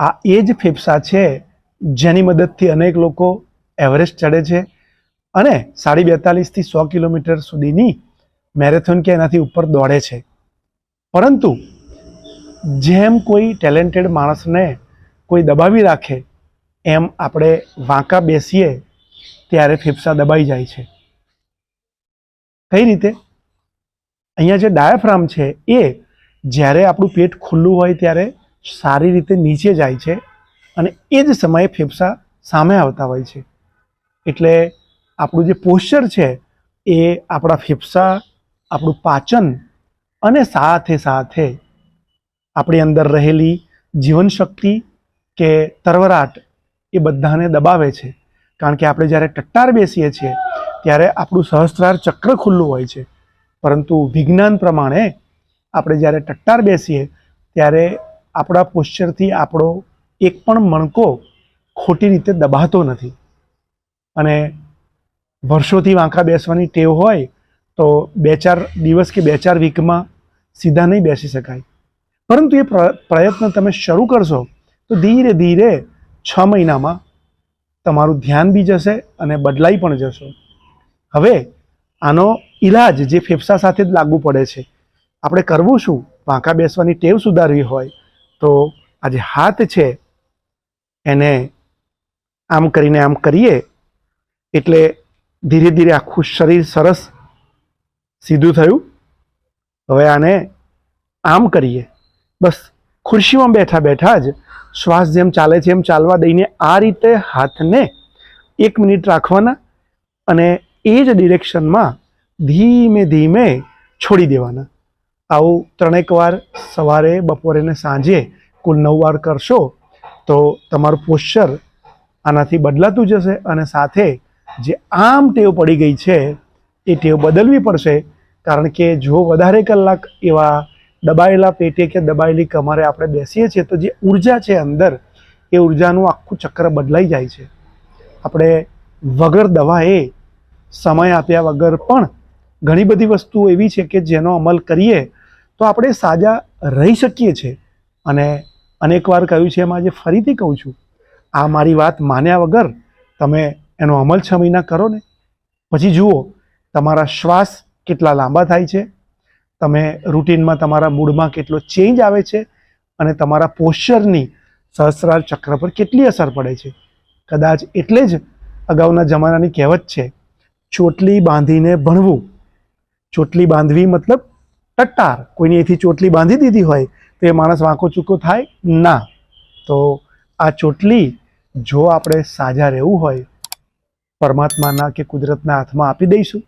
આ એ જ ફેફસા છે જેની મદદથી અનેક લોકો એવરેસ્ટ ચડે છે અને સાડી બેતાલીસથી સો કિલોમીટર સુધીની મેરેથોન કે એનાથી ઉપર દોડે છે. પરંતુ જેમ કોઈ ટેલેન્ટેડ માણસને કોઈ દબાવી રાખે, એમ આપણે વાંકા બેસીએ ત્યારે ફેફસા દબાઈ જાય છે. કઈ રીતે? અહીંયા જે ડાયાફ્રામ છે એ, જ્યારે આપણું પેટ ખુલ્લું હોય ત્યારે સારી રીતે નીચે જાય છે અને એ જ સમયે ફેફસા સામે આવતા હોય છે. એટલે આપણું જે પોસ્ચર છે એ આપણા ફેફસા, આપણું પાચન અને સાથે સાથે આપણી અંદર રહેલી જીવનશક્તિ કે તરવરાટ એ બધાને દબાવે છે. કારણ કે આપણે જ્યારે ટટ્ટાર બેસીએ છીએ ત્યારે આપણું સહસ્ત્રાર ચક્ર ખુલ્લું હોય છે. પરંતુ વિજ્ઞાન પ્રમાણે આપણે જ્યારે ટટ્ટાર બેસીએ ત્યારે આપણા પોશ્ચરથી આપણો એક પણ મણકો ખોટી રીતે દબાતો નથી. અને વર્ષોથી વાંકા બેસવાની ટેવ હોય તો બે ચાર દિવસ કે બે ચાર વીકમાં સીધા નહીં બેસી શકાય. પરંતુ એ પ્રયત્ન તમે શરૂ કરશો, તો ધીરે ધીરે છ મહિનામાં તમારું ધ્યાન બી જશે અને બદલાઈ પણ જશો. હવે આનો ઈલાજ જે ફેફસા સાથે જ લાગુ પડે છે. આપણે કરવું શું? વાંકા બેસવાની ટેવ સુધારવી હોય તો આ જે હાથ છે એને આમ કરીને આમ કરીએ, એટલે ધીરે ધીરે આખું શરીર સરસ સીધું થયું. હવે આને આમ કરીએ. બસ, ખુરશીમાં બેઠા બેઠા જ શ્વાસ જેમ ચાલે છે એમ ચાલવા દઈને આ રીતે હાથને એક મિનિટ રાખવાના અને એ જ ડિરેક્શનમાં ધીમે ધીમે છોડી દેવાના. આવું ત્રણેક વાર સવારે, બપોરે ને સાંજે કુલ નવ વાર કરશો, તો તમારું પોશ્ચર આનાથી બદલાતું જશે અને સાથે જે આમ ટેવ પડી ગઈ છે, એ ટેવ બદલવી પડશે. કારણ કે જો વધારે કલાક એવા દબાયેલા પેટે કે દબાયેલી કમરે આપણે બેસીએ છીએ, તો જે ઊર્જા છે અંદર, એ ઉર્જાનું આખું ચક્ર બદલાઈ જાય છે. આપણે વગર દવાએ સમય આપ્યા વગર પણ ઘણી બધી વસ્તુઓ એવી છે કે જેનો અમલ કરીએ તો આપણે સાજા રહી શકીએ છીએ. અને અનેકવાર કહ્યું છે, એમાં આજે ફરીથી કહું છું, આ મારી વાત માન્યા વગર તમે એનો અમલ છ મહિના કરો ને. પછી જુઓ, તમારા શ્વાસ કેટલા લાંબા થાય છે, તમે રૂટીનમાં તમારા મૂડમાં કેટલો ચેન્જ આવે છે, અને તમારા પોસ્ચરની સહસ્રાર ચક્ર પર કેટલી અસર પડે છે. કદાચ એટલે જ અગાઉના જમાનાની કહેવત છે, ચોટલી બાંધીને ભણવું. ચોટલી બાંધવી મતલબ ટટ્ટાર કોઈની એથી ચોટલી બાંધી દીધી હોય તો એ માણસ વાંકો ચૂકો થાય ના. તો આ ચોટલી જો આપણે સાજા રહેવું હોય, પરમાત્માના કે કુદરતના હાથમાં આપી દઈશું